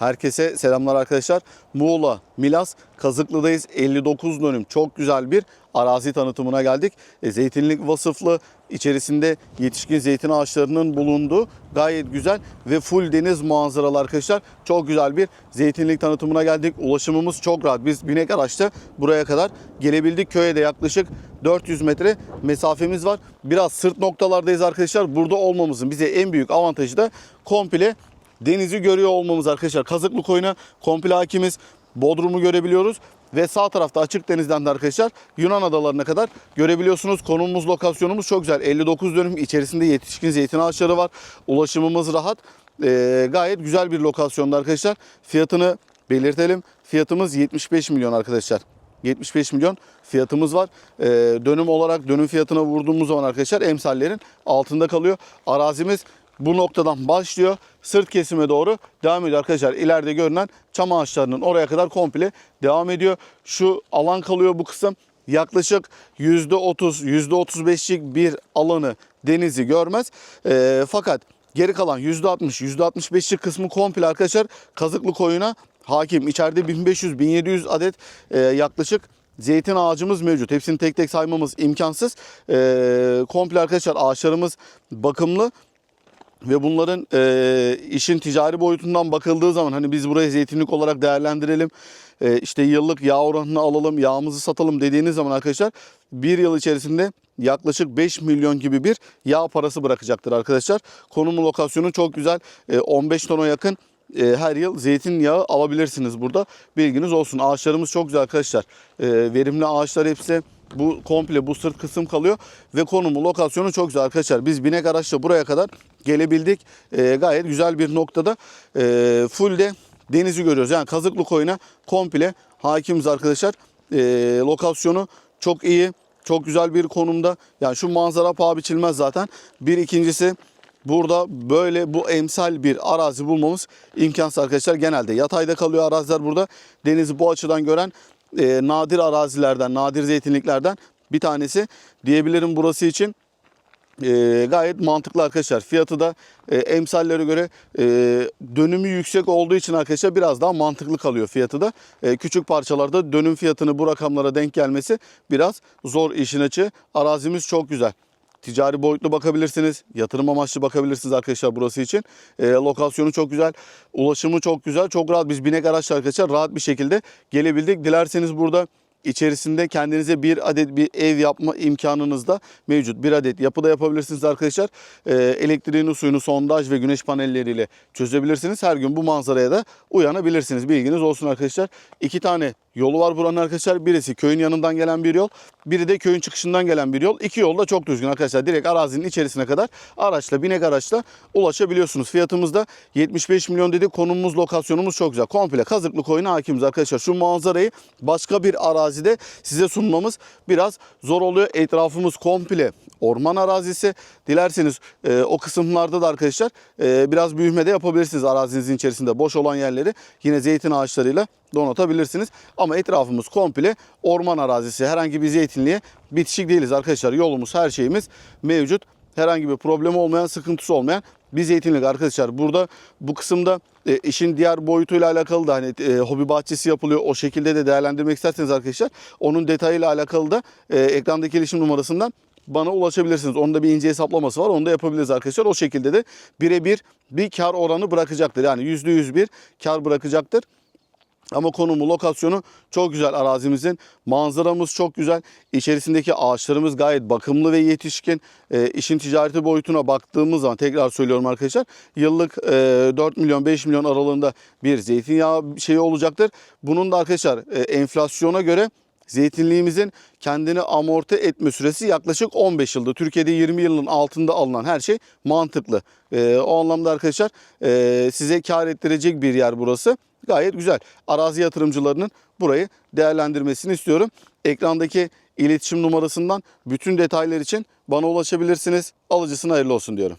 Herkese selamlar arkadaşlar. Muğla, Milas, Kazıklı'dayız. 59 dönüm çok güzel bir arazi tanıtımına geldik. E, zeytinlik vasıflı içerisinde yetişkin zeytin ağaçlarının bulunduğu gayet güzel ve full deniz manzaralı arkadaşlar. Çok güzel bir zeytinlik tanıtımına geldik. Ulaşımımız çok rahat. Biz binek araçta buraya kadar gelebildik. Köye de yaklaşık 400 metre mesafemiz var. Biraz sırt noktalardayız arkadaşlar. Burada olmamızın bize en büyük avantajı da komple denizi görüyor olmamız arkadaşlar. Kazıklı koyuna komple hakimiz. Bodrum'u görebiliyoruz. Ve sağ tarafta açık denizden de arkadaşlar Yunan adalarına kadar görebiliyorsunuz. Konumumuz, lokasyonumuz çok güzel. 59 dönüm içerisinde yetişkin zeytin ağaçları var. Ulaşımımız rahat. Ee, gayet güzel bir lokasyonda arkadaşlar. Fiyatını belirtelim. Fiyatımız 75 milyon arkadaşlar. 75 milyon fiyatımız var. Ee, dönüm olarak dönüm fiyatına vurduğumuz zaman arkadaşlar emsallerin altında kalıyor. Arazimiz bu noktadan başlıyor. Sırt kesime doğru devam ediyor arkadaşlar. İleride görünen çam ağaçlarının oraya kadar komple devam ediyor. Şu alan kalıyor bu kısım. Yaklaşık %30, %35'lik bir alanı denizi görmez. Ee, fakat geri kalan %60, %65'lik kısmı komple arkadaşlar kazıklı koyuna hakim. İçeride 1500-1700 adet e, yaklaşık zeytin ağacımız mevcut. Hepsini tek tek saymamız imkansız. E, komple arkadaşlar ağaçlarımız bakımlı ve bunların e, işin ticari boyutundan bakıldığı zaman hani biz burayı zeytinlik olarak değerlendirelim. E, işte yıllık yağ oranını alalım, yağımızı satalım dediğiniz zaman arkadaşlar bir yıl içerisinde yaklaşık 5 milyon gibi bir yağ parası bırakacaktır arkadaşlar. Konumu lokasyonu çok güzel. E, 15 tona yakın e, her yıl zeytinyağı alabilirsiniz burada. Bilginiz olsun. Ağaçlarımız çok güzel arkadaşlar. E, verimli ağaçlar hepsi bu komple bu sırt kısım kalıyor ve konumu lokasyonu çok güzel arkadaşlar. Biz binek araçla buraya kadar gelebildik. E, gayet güzel bir noktada e, full de denizi görüyoruz. Yani Kazıklı koyuna komple hakimiz arkadaşlar. E, lokasyonu çok iyi. Çok güzel bir konumda. Yani şu manzara paha biçilmez zaten. Bir ikincisi Burada böyle bu emsal bir arazi bulmamız imkansız arkadaşlar. Genelde yatayda kalıyor araziler burada. Denizi bu açıdan gören e, nadir arazilerden, nadir zeytinliklerden bir tanesi diyebilirim burası için. E, gayet mantıklı arkadaşlar. Fiyatı da e, emsallere göre e, dönümü yüksek olduğu için arkadaşlar biraz daha mantıklı kalıyor fiyatı da. E, küçük parçalarda dönüm fiyatını bu rakamlara denk gelmesi biraz zor işin açığı. Arazimiz çok güzel. Ticari boyutlu bakabilirsiniz. Yatırım amaçlı bakabilirsiniz arkadaşlar burası için. E, lokasyonu çok güzel. Ulaşımı çok güzel. Çok rahat. Biz binek araçla arkadaşlar rahat bir şekilde gelebildik. Dilerseniz burada içerisinde kendinize bir adet bir ev yapma imkanınız da mevcut. Bir adet yapıda yapabilirsiniz arkadaşlar. E, elektriğini, suyunu, sondaj ve güneş panelleriyle çözebilirsiniz. Her gün bu manzaraya da uyanabilirsiniz. Bilginiz olsun arkadaşlar. İki tane yolu var buranın arkadaşlar. Birisi köyün yanından gelen bir yol. Biri de köyün çıkışından gelen bir yol. İki yol da çok düzgün arkadaşlar. Direkt arazinin içerisine kadar araçla, binek araçla ulaşabiliyorsunuz. Fiyatımız da 75 milyon dedi. Konumumuz, lokasyonumuz çok güzel. Komple Kazıklı koyuna hakimiz arkadaşlar. Şu manzarayı başka bir arazide size sunmamız biraz zor oluyor. Etrafımız komple orman arazisi. Dilerseniz e, o kısımlarda da arkadaşlar e, biraz büyüme de yapabilirsiniz arazinizin içerisinde. Boş olan yerleri yine zeytin ağaçlarıyla donatabilirsiniz. Ama etrafımız komple orman arazisi. Herhangi bir zeytinliğe bitişik değiliz arkadaşlar. Yolumuz her şeyimiz mevcut. Herhangi bir problemi olmayan, sıkıntısı olmayan bir zeytinlik arkadaşlar. Burada bu kısımda e, işin diğer boyutuyla alakalı da hani e, hobi bahçesi yapılıyor. O şekilde de değerlendirmek isterseniz arkadaşlar onun detayıyla alakalı da e, ekrandaki iletişim numarasından bana ulaşabilirsiniz. Onun da bir ince hesaplaması var. Onu da yapabiliriz arkadaşlar. O şekilde de birebir bir kar oranı bırakacaktır. Yani %100 bir kar bırakacaktır. Ama konumu, lokasyonu çok güzel arazimizin. Manzaramız çok güzel. İçerisindeki ağaçlarımız gayet bakımlı ve yetişkin. E, işin ticareti boyutuna baktığımız zaman tekrar söylüyorum arkadaşlar. Yıllık e, 4 milyon 5 milyon aralığında bir zeytinyağı şeyi olacaktır. Bunun da arkadaşlar e, enflasyona göre Zeytinliğimizin kendini amorti etme süresi yaklaşık 15 yıldır. Türkiye'de 20 yılın altında alınan her şey mantıklı. Ee, o anlamda arkadaşlar e, size kar ettirecek bir yer burası. Gayet güzel. Arazi yatırımcılarının burayı değerlendirmesini istiyorum. Ekrandaki iletişim numarasından bütün detaylar için bana ulaşabilirsiniz. Alıcısına hayırlı olsun diyorum.